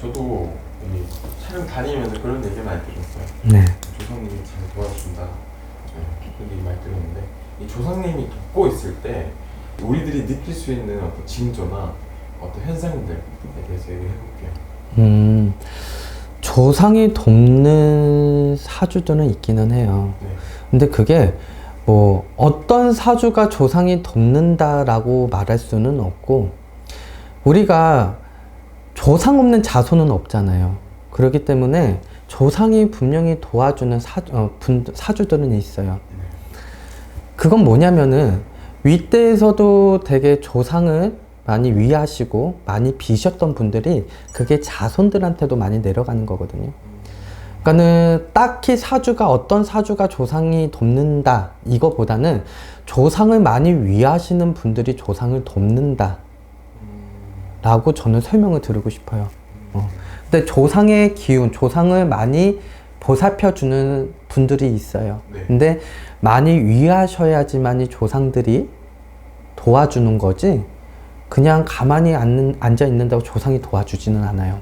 저도 이 촬영 다니면서 그런 얘기 많이 들었어요. 네. 조상님이 잘 도와준다. 네, 그런 얘기 많이 들었는데 이 조상님이 돕고 있을 때 우리들이 느낄 수 있는 어떤 징조나 어떤 현상들에 대해서 얘기해 볼게요. 음, 조상이 돕는 사주들은 있기는 해요. 네. 근데 그게 뭐 어떤 사주가 조상이 돕는다라고 말할 수는 없고 우리가 조상 없는 자손은 없잖아요. 그렇기 때문에 조상이 분명히 도와주는 사, 어, 분, 사주들은 있어요. 그건 뭐냐면은 윗대에서도 되게 조상을 많이 위하시고 많이 비셨던 분들이 그게 자손들한테도 많이 내려가는 거거든요. 그러니까는 딱히 사주가 어떤 사주가 조상이 돕는다 이거보다는 조상을 많이 위하시는 분들이 조상을 돕는다 라고 저는 설명을 드리고 싶어요. 어. 근데 조상의 기운, 조상을 많이 보살펴 주는 분들이 있어요. 네. 근데 많이 위하셔야지만이 조상들이 도와주는 거지 그냥 가만히 앉아 있는다고 조상이 도와주지는 않아요.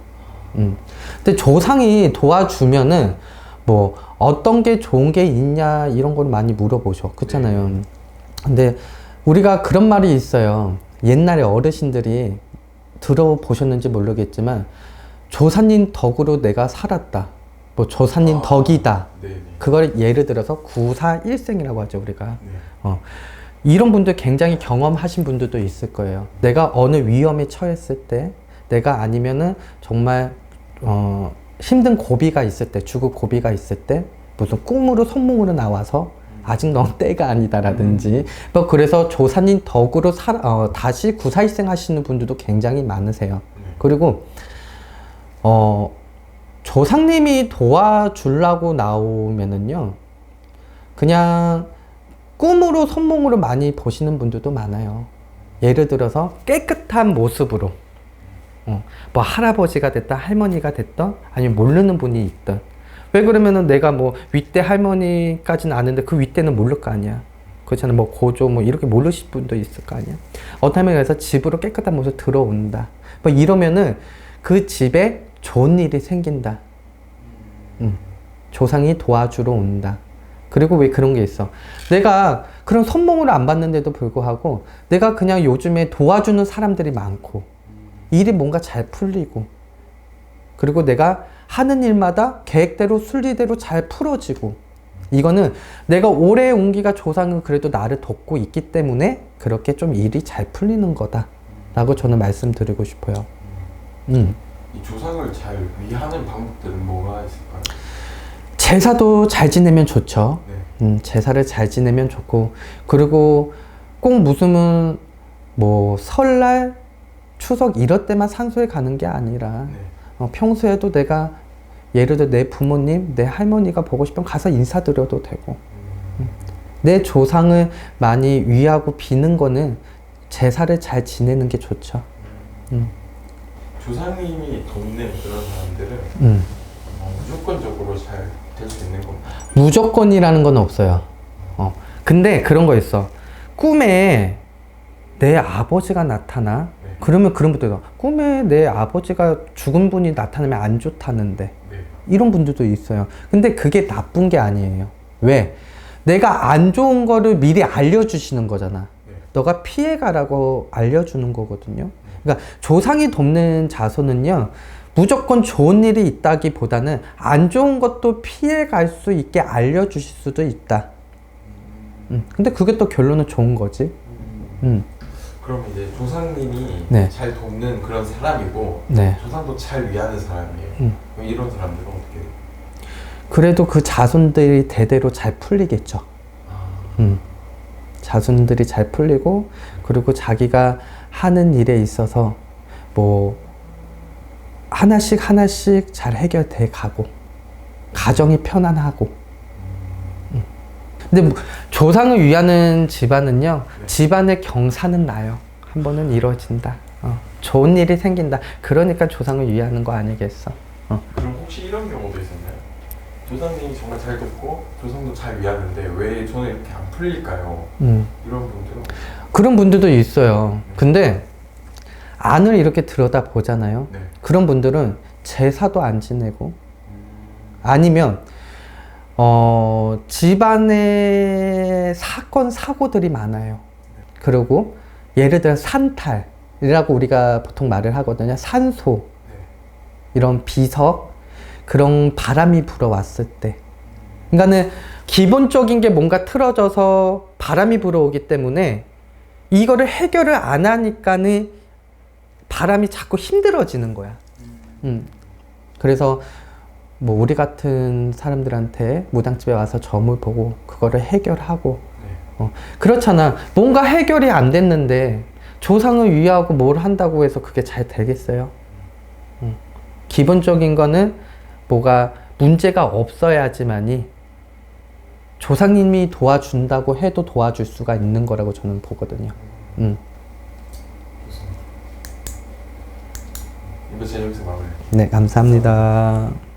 음. 근데 조상이 도와주면은 뭐 어떤 게 좋은 게 있냐 이런 걸 많이 물어보셔. 그렇잖아요. 근데 우리가 그런 말이 있어요. 옛날에 어르신들이 들어보셨는지 모르겠지만 조사님 덕으로 내가 살았다. 뭐 조사님 아. 덕이다. 네. 네. 그걸 예를 들어서 구사일생이라고 하죠 우리가. 네. 어, 이런 분들 굉장히 경험하신 분들도 있을 거예요. 내가 어느 위험에 처했을 때, 내가 아니면은 정말 어, 힘든 고비가 있을 때, 죽을 고비가 있을 때, 무슨 꿈으로 손몽으로 나와서 아직 넌 때가 아니다라든지, 뭐 그래서 조사님 덕으로 살, 어, 다시 구사일생 하시는 분들도 굉장히 많으세요. 네. 그리고 어, 조상님이 도와주려고 나오면은요, 그냥 꿈으로 손몽으로 많이 보시는 분들도 많아요. 예를 들어서 깨끗한 모습으로, 어, 뭐 할아버지가 됐다, 할머니가 됐던, 아니면 모르는 분이 있던. 왜 그러면은 내가 뭐 윗대 할머니까지는 아는데 그 윗대는 모를 거 아니야. 그렇잖아. 뭐 고조 뭐 이렇게 모르실 분도 있을 거 아니야. 어떤 면에서 집으로 깨끗한 모습 들어온다. 뭐 이러면은 그 집에 좋은 일이 생긴다. 음. 조상이 도와주러 온다. 그리고 왜 그런 게 있어? 내가 그런 선몽을 안 받는데도 불구하고 내가 그냥 요즘에 도와주는 사람들이 많고 일이 뭔가 잘 풀리고 그리고 내가 하는 일마다 계획대로 순리대로 잘 풀어지고 이거는 내가 오래 온기가 조상은 그래도 나를 돕고 있기 때문에 그렇게 좀 일이 잘 풀리는 거다 라고 저는 말씀드리고 싶어요. 음. 이 조상을 잘 위하는 방법들은 뭐가 있을까요? 제사도 잘 지내면 좋죠. 네. 음, 제사를 잘 지내면 좋고 그리고 꼭 무슨 뭐 설날 추석 이럴 때만 산소에 가는 게 아니라 네. 어, 평소에도 내가 예를 들어 내 부모님 내 할머니가 보고 싶으면 가서 인사드려도 되고 음. 내 조상을 많이 위하고 비는 거는 제사를 잘 지내는 게 좋죠. 음. 조상님이 돕는 그런 사람들은 음. 어, 무조건적으로 잘 될 수 있는 겁니다. 무조건이라는 건 없어요. 어. 근데 그런 거 있어. 꿈에 내 아버지가 나타나. 네. 그러면 그런 분들도 꿈에 내 아버지가 죽은 분이 나타나면 안 좋다는데 네. 이런 분들도 있어요. 근데 그게 나쁜 게 아니에요. 왜? 내가 안 좋은 거를 미리 알려주시는 거잖아. 네. 너가 피해가라고 알려주는 거거든요. 그러니까 조상이 돕는 자손은요, 무조건 좋은 일이 있다기보다는 안 좋은 것도 피해갈 수 있게 알려주실 수도 있다. 음, 근데 그게 또 결론은 좋은 거지. 음, 그럼 이제 조상님이 네. 잘 돕는 그런 사람이고 네. 조상도 잘 위하는 사람이에요. 음. 그럼 이런 사람들은 어떻게 돼요? 그래도 그 자손들이 대대로 잘 풀리겠죠. 음. 자손들이 잘 풀리고 그리고 자기가 하는 일에 있어서 뭐 하나씩 하나씩 잘 해결돼 가고 가정이 편안하고 음. 근데 뭐 조상을 위하는 집안은요 네. 집안의 경사는 나요 한 번은 이루어진다 어, 좋은 일이 생긴다 그러니까 조상을 위하는 거 아니겠어 어. 그럼 혹시 이런 경우도 있었나요? 조상님이 정말 잘 돕고 조상도 잘 위하는데 왜 저는 이렇게 안 풀릴까요? 음. 이런 분들은 그런 분들도 있어요. 근데 안을 이렇게 들여다 보잖아요. 네. 그런 분들은 제사도 안 지내고 아니면 어, 집안에 사건 사고들이 많아요. 그리고 예를 들어 산탈이라고 우리가 보통 말을 하거든요. 산소 이런 비석 그런 바람이 불어왔을 때 그러니까는 기본적인 게 뭔가 틀어져서 바람이 불어오기 때문에 이거를 해결을 안 하니까는 바람이 자꾸 힘들어지는 거야. 음. 그래서 뭐 우리 같은 사람들한테 무당집에 와서 점을 보고 그거를 해결하고 네. 어, 그렇잖아. 뭔가 해결이 안 됐는데 조상을 위하고 뭘 한다고 해서 그게 잘 되겠어요? 음. 기본적인 거는 뭐가 문제가 없어야지만이 조상님이 도와준다고 해도 도와줄 수가 있는 거라고 저는 보거든요. 음. 이거 제 여기서 마무리. 네, 감사합니다.